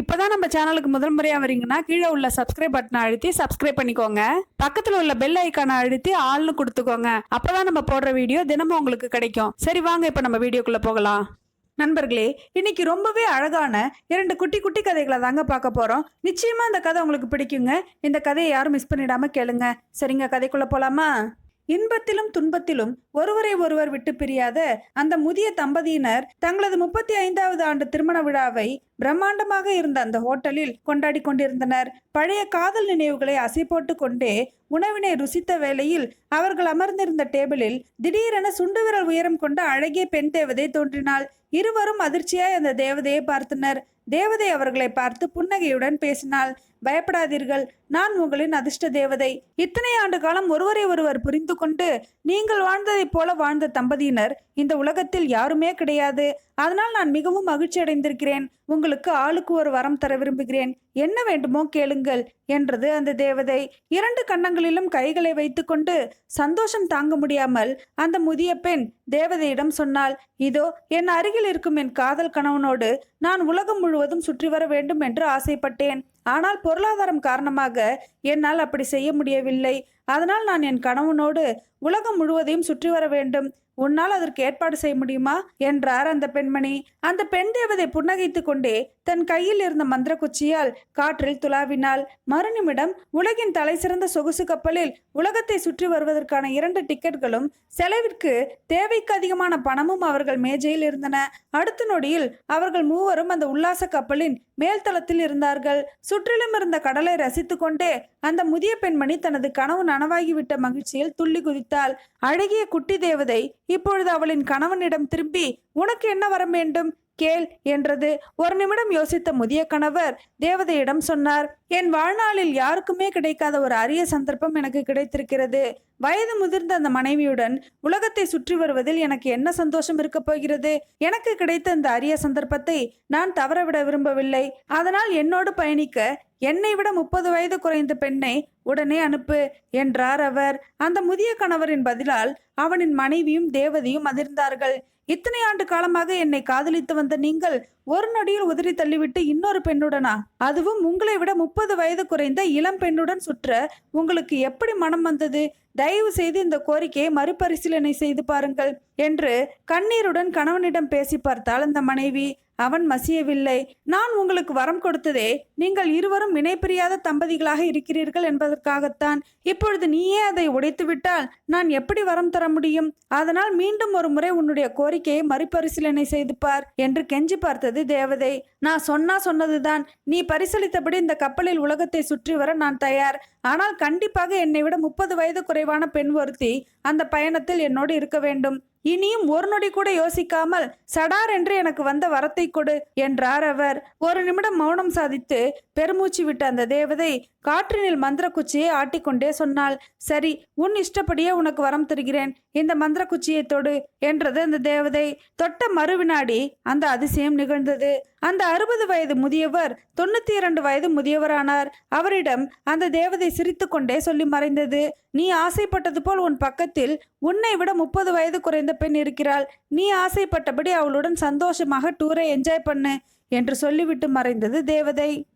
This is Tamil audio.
இப்போதான் நம்ம சேனலுக்கு முதல் முறையாக வரீங்கன்னா கீழே உள்ள சப்ஸ்கிரைப் பட்டனை அழுத்தி சப்ஸ்கிரைப் பண்ணிக்கோங்க. பக்கத்தில் உள்ள பெல் ஐக்கானை அழுத்தி ஆள்னு கொடுத்துக்கோங்க. அப்போதான் நம்ம போடுற வீடியோ தினமும் உங்களுக்கு கிடைக்கும். சரி வாங்க இப்போ நம்ம வீடியோக்குள்ளே போகலாம். நண்பர்களே இன்னைக்கு ரொம்பவே அழகான இரண்டு குட்டி குட்டி கதைகளை தாங்க பார்க்க போகிறோம் நிச்சயமாக இந்த கதை உங்களுக்கு பிடிக்குங்க. இந்த கதையை யாரும் மிஸ் பண்ணிடாமல் கேளுங்க. சரிங்க கதைக்குள்ளே போகலாமா இன்பத்திலும் துன்பத்திலும் ஒருவரை ஒருவர் விட்டு பிரியாத அந்த முதிய தம்பதியினர் தங்களது முப்பத்தி ஐந்தாவது ஆண்டு திருமண விழாவை பிரம்மாண்டமாக இருந்த அந்த ஹோட்டலில் கொண்டாடி கொண்டிருந்தனர். பழைய காதல் நினைவுகளை அசை போட்டு கொண்டே உணவினை ருசித்த வேளையில் அவர்கள் அமர்ந்திருந்த டேபிளில் திடீரென சுண்டு விரல் உயரம் கொண்ட அழகிய பெண் தேவதை தோன்றினாள். இருவரும் அதிர்ச்சியாய் அந்த தேவதையை பார்த்தனர். தேவதை அவர்களை பார்த்து புன்னகையுடன் பேசினாள். பயப்படாதீர்கள். நான் உங்களின் அதிர்ஷ்ட தேவதை. இத்தனை ஆண்டு காலம் ஒருவரை ஒருவர் புரிந்து கொண்டு நீங்கள் வாழ்ந்ததைப் போல வாழ்ந்த தம்பதியினர் இந்த உலகத்தில் யாருமே கிடையாது. அதனால் நான் மிகவும் மகிழ்ச்சி அடைந்திருக்கிறேன். உங்களுக்கு ஆளுக்கு ஒரு வரம் தர விரும்புகிறேன். என்ன வேண்டுமோ கேளுங்கள் என்றது அந்த தேவதை. இரண்டு கன்னங்களிலும் கைகளை வைத்துக்கொண்டு சந்தோஷம் தாங்க முடியாமல் அந்த முதிய பெண் தேவதையிடம் சொன்னாள் இதோ என் அருகில் இருக்கும் என் காதல் கணவனோடு நான் உலகம் முழுவதும் சுற்றி வர வேண்டும் என்று ஆசைப்பட்டேன். ஆனால் பொருளாதாரம் காரணமாக என்னால் அப்படி செய்ய முடியவில்லை. அதனால் நான் என் கணவனோடு உலகம் முழுவதையும் சுற்றி வர வேண்டும். உன்னால் அதற்கு ஏற்பாடு செய்ய முடியுமா? என்றார் அந்த பெண்மணி. அந்த பெண் தேவதை புன்னகைத்து கொண்டே தன் கையில் இருந்த மந்திர குச்சியால் காற்றில் துளாவினாள். மறுநிமிடம் உலகின் தலை சிறந்த சொகுசு கப்பலில் உலகத்தை சுற்றி வருவதற்கான இரண்டு டிக்கெட்களும் செலவிற்கு தேவைக்கு அதிகமான பணமும் அவர்கள் மேஜையில் இருந்தன. அடுத்த நொடியில் அவர்கள் மூவரும் அந்த உல்லாச கப்பலின் மேல்தளத்தில் இருந்தார்கள். சுற்றிலும் இருந்த கடலை ரசித்து கொண்டே அந்த முதிய பெண்மணி தனது கனவு நனவாகிவிட்ட மகிழ்ச்சியில் துள்ளி குதித்தாள். அழகிய குட்டி தேவதை இப்பொழுது அவளின் கணவனிடம் திரும்பி உனக்கு என்ன வர வேண்டும்? கேள் என்றது. ஒரு நிமிடம் யோசித்த முதிய கணவர் தேவதையிடம் சொன்னார் என் வாழ்நாளில் யாருக்குமே கிடைக்காத ஒரு அரிய சந்தர்ப்பம் எனக்கு கிடைத்திருக்கிறது. வயது முதிர்ந்த அந்த மனைவியுடன் உலகத்தை சுற்றி வருவதில் எனக்கு என்ன சந்தோஷம் இருக்க போகிறது? எனக்கு கிடைத்த இந்த அரிய சந்தர்ப்பத்தை நான் தவறவிட விரும்பவில்லை. அதனால் என்னோடு பயணிக்க என்னை விட முப்பது வயது குறைந்த பெண்ணை உடனே அனுப்பு என்றார் அவர். அந்த முதிய கணவரின் பதிலால் அவனின் மனைவியும் தேவதையும் அதிர்ந்தார்கள். இத்தனை ஆண்டு காலமாக என்னை காதலித்து வந்த நீங்கள் ஒரு நொடியில் உதறி தள்ளிவிட்டு இன்னொரு பெண்ணுடனா? அதுவும் உங்களை விட முப்பது வயது குறைந்த இளம் பெண்ணுடன் சுற்ற உங்களுக்கு எப்படி மனம் வந்தது? தயவு செய்து இந்த கோரிக்கையை மறுபரிசீலனை செய்து பாருங்கள் என்று கண்ணீருடன் கணவனிடம் பேசி பார்த்தாள் அந்த மனைவி. அவன் மசியவில்லை. நான் உங்களுக்கு வரம் கொடுத்ததே நீங்கள் இருவரும் இணைப்பிரியாத தம்பதிகளாக இருக்கிறீர்கள் என்பதற்காகத்தான். இப்பொழுது நீயே அதை உடைத்துவிட்டால் நான் எப்படி வரம் தர முடியும்? அதனால் மீண்டும் ஒரு முறை உன்னுடைய கோரிக்கையை மறுபரிசீலனை செய்து பார் என்று கெஞ்சி பார்த்தது தேவதை. நான் சொன்னா சொன்னதுதான். நீ பரிசீலித்தபடி இந்த கப்பலில் உலகத்தை சுற்றி வர நான் தயார். ஆனால் கண்டிப்பாக என்னை விட முப்பது வயது குறைவான பெண் ஒருத்தி அந்த பயணத்தில் என்னோடு இருக்க வேண்டும். இனியும் ஒரு நொடி கூட யோசிக்காமல் சடார் என்று எனக்கு வந்த வரத்தை கொடு என்றார் அவர். ஒரு நிமிடம் மௌனம் சாதித்து பெருமூச்சு விட்ட அந்த தேவதை காற்றினில் மந்திர குச்சியை ஆட்டிக்கொண்டே சொன்னாள் சரி உன் இஷ்டப்படியே உனக்கு வரம் தருகிறேன். இந்த மந்திர குச்சியை தொடு என்றது அந்த தேவதை. தொட்ட மறுவினாடி அந்த அதிசயம் நிகழ்ந்தது. அந்த அறுபது வயது முதியவர் தொண்ணூத்தி இரண்டு வயது முதியவரானார். அவரிடம் அந்த தேவதை சிரித்துக்கொண்டே சொல்லி மறைந்தது நீ ஆசைப்பட்டது போல் உன் பக்கத்தில் உன்னை விட முப்பது வயது குறைந்த பெண் இருக்கிறாள். நீ ஆசைப்பட்டபடி அவளுடன் சந்தோஷமாக டூரை என்ஜாய் பண்ணு என்று சொல்லிவிட்டு மறைந்தது தேவதை.